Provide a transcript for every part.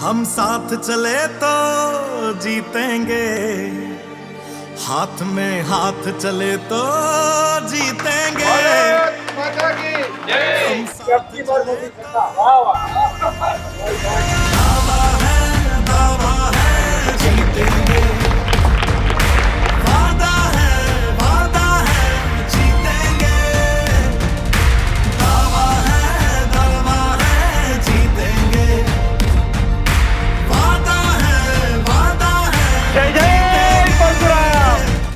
हम साथ चले तो जीतेंगे। हाथ में हाथ चले तो जीतेंगे। हम साथ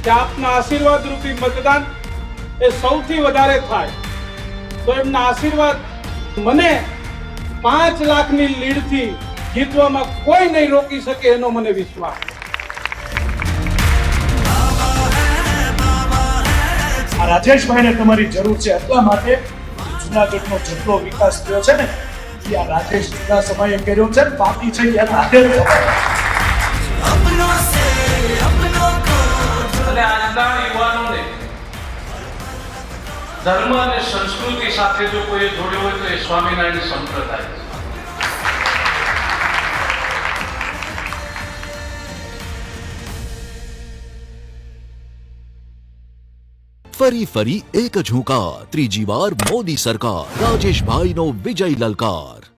કે આપના આશીર્વાદ રૂપી મતદાન એ સૌથી વધારે થાય. તો એમના આશીર્વાદ મને પાંચ લાખની લીડથી જીતવામાં કોઈ નહીં રોકી શકે એનો મને વિશ્વાસ. રાજેશભાઈને તમારી જરૂર છે એટલા માટે જુનાગઢનો જેટલો વિકાસ થયો છે ને, એ આ રાજેશ જુદા સમયે કર્યો છે ને, બાકી છે એના હાથે આજના યુવાનોને ધર્મ અને સંસ્કૃતિ સાથે જો કોઈ જોડ્યો હોય તો એ સ્વામિનારાયણ સંપ્રદાય. ફરી ફરી એક જ હુંકાર ત્રીજી વાર મોદી સરકાર, રાજેશભાઈનો વિજય લલકાર.